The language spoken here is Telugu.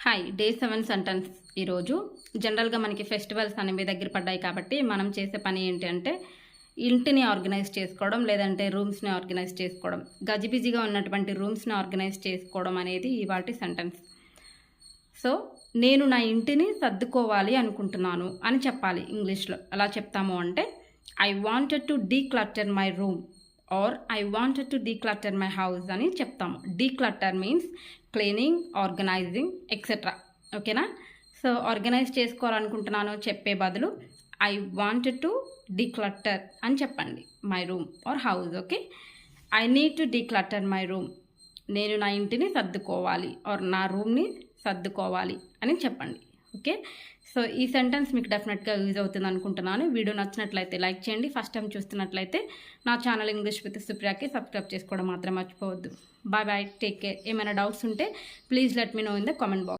హాయ్ డే సెవెన్ సెంటెన్స్ ఈరోజు జనరల్గా మనకి ఫెస్టివల్స్ అనేవి దగ్గర పడ్డాయి కాబట్టి మనం చేసే పని ఏంటి అంటే ఇంటిని ఆర్గనైజ్ చేసుకోవడం లేదంటే రూమ్స్ని ఆర్గనైజ్ చేసుకోవడం. గజిబిజిగా ఉన్నటువంటి రూమ్స్ని ఆర్గనైజ్ చేసుకోవడం అనేది ఇవాటి సెంటెన్స్ సో నేను నా ఇంటిని సర్దుకోవాలి అనుకుంటున్నాను అని చెప్పాలి ఇంగ్లీష్లో ఎలా చెప్తాము అంటే I wanted to declutter my room or I wanted to declutter my house అని చెప్తాము. Declutter means cleaning organising etcetera ఓకేనా సో ఆర్గనైజ్ చేసుకోవాలనుకుంటున్నాను చెప్పే బదులు ఐ వాంటెడ్ టు డీక్లటర్ అని చెప్పండి. My room or house okay I need to declutter my room నేను నా ఇంటిని సర్దుకోవాలి ఆర్ నా రూమ్ని సర్దుకోవాలి అని చెప్పండి. ఓకే? సో ఈ సెంటెన్స్ మీకు డెఫినెట్గా యూజ్ అవుతుంది అనుకుంటున్నాను. వీడియో నచ్చినట్లయితే లైక్ చేయండి. ఫస్ట్ టైం చూస్తున్నట్లయితే నా ఛానల్ ఇంగ్లీష్ విత్ సుప్రియాకి సబ్స్క్రైబ్ చేసుకోవడం మాత్రం మర్చిపోవద్దు. Bye bye. Take care. ఏమైనా డౌట్స్ ఉంటే please let me know in the comment box.